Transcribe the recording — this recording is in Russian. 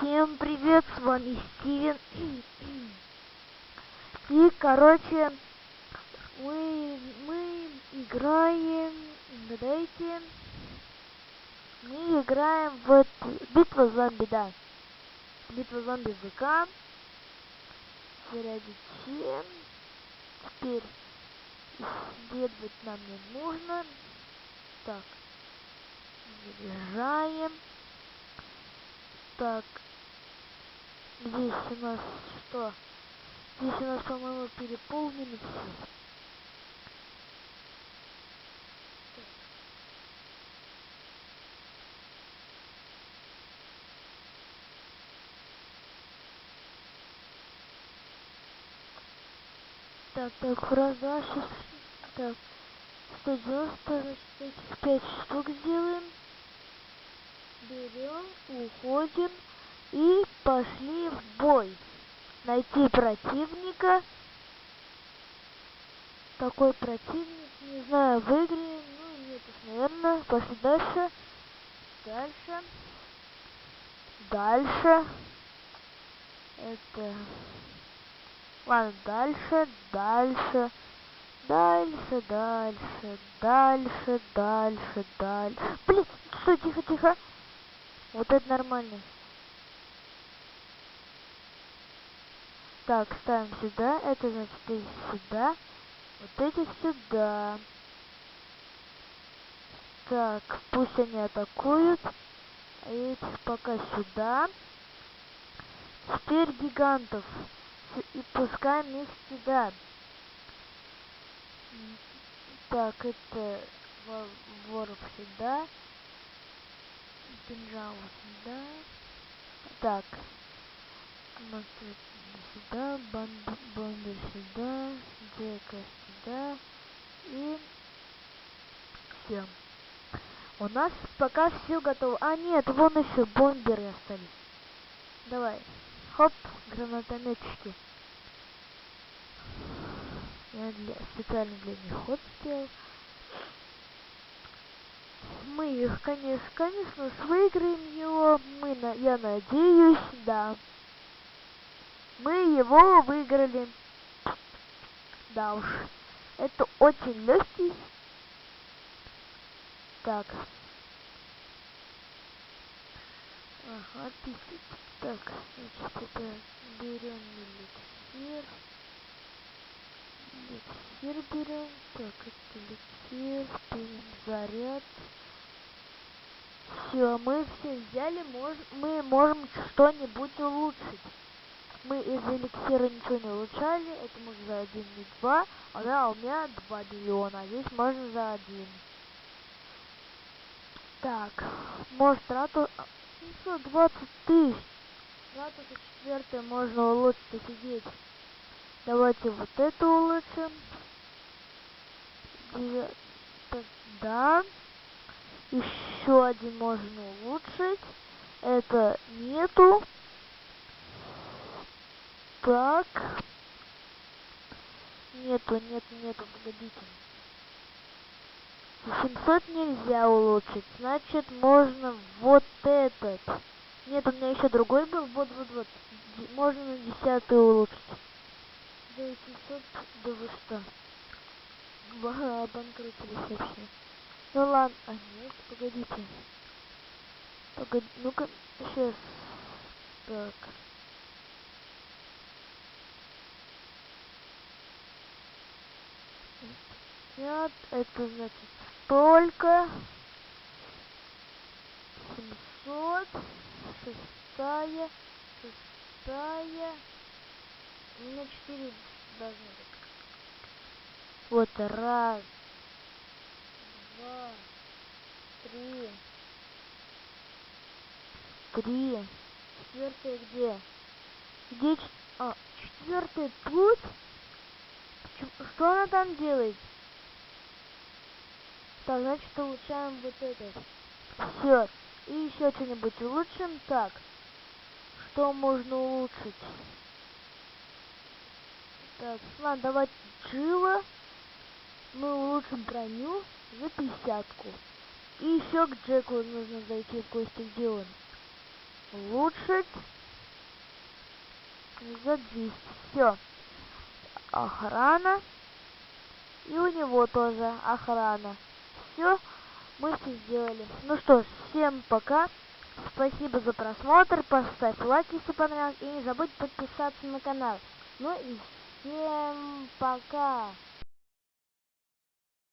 Всем привет, с вами Стивен. И, короче, мы, мы играем, гадайте, мы играем в битва зомби, да. Битва зомби ВК. Зарядить чем. Теперь исследовать нам не нужно. Так. Заряжаем. Так. Здесь у нас что? Здесь у нас, по-моему, переполнено все. Так, так, продаж. Так. 190, значит, этих 5 штук сделаем. Берем, уходим и пошли в бой. Найти противника. Такой противник, не знаю, выиграем, ну нет, наверное. Пошли дальше. Дальше. Дальше. Это... Ладно, дальше, дальше. Дальше, дальше, дальше, дальше, дальше. Блин, что, тихо, тихо. Вот это нормально. Так, ставим сюда. Это значит эти сюда. Вот эти сюда. Так, пусть они атакуют. А этих пока сюда. Теперь гигантов. И пускаем их сюда. Так, это во- воров сюда. Кинжал сюда. Так. Монстр сюда, бомб- бомбер сюда, Джека сюда. И все. У нас пока все готово. А, нет, вон еще бомберы остались. Давай. Хоп, гранатометчики. Я для, специально для них ход сделал. Мы их, конечно, конечно, выиграем его. Мы, на, я надеюсь, да. Мы его выиграли. Да уж. Это очень легкий. Так. Ага, писать. Так, значит, это берем эликсир. Эликсир берем. Так, это эликсир. Берем заряд. Все, мы все взяли, мож, мы можем что-нибудь улучшить. Мы из эликсира ничего не улучшали, это можно за один, не два. А да, у меня 2 миллиона, а здесь можно за один. Так, может трату... а, Ну 20 тысяч. 24 можно улучшить, офигеть. Давайте вот это улучшим. Да. Еще один можно улучшить. Это нету. Так. Нету, нету, нету, погодите. За 700 нельзя улучшить. Значит, можно вот этот. Нет, у меня еще другой был. Вот, вот, вот. Можно на 10 улучшить. Да 800, да вы что? Обанкротились вообще. Ну ладно, а нет, погодите. Погоди, ну-ка, сейчас. Так. Нет, это значит столько. 700. Шестая. Шестая. Меня 4 должно быть. Вот раз. Два. Три. Три. Четвертая где? Где А, четвертая тут? Чё- Что она там делает? Так, значит, улучшаем вот этот. Все. И еще что-нибудь улучшим. Так. Что можно улучшить? Так, ладно, давайте Джила. Мы улучшим броню за пятьдесятку. И еще к Джеку нужно зайти в гости, где он. улучшить за 200. Все. Охрана. И у него тоже охрана. Все, мы все сделали. Ну что ж, всем пока. Спасибо за просмотр. Поставь лайк, если понравилось. И не забудь подписаться на канал. Ну и всем пока.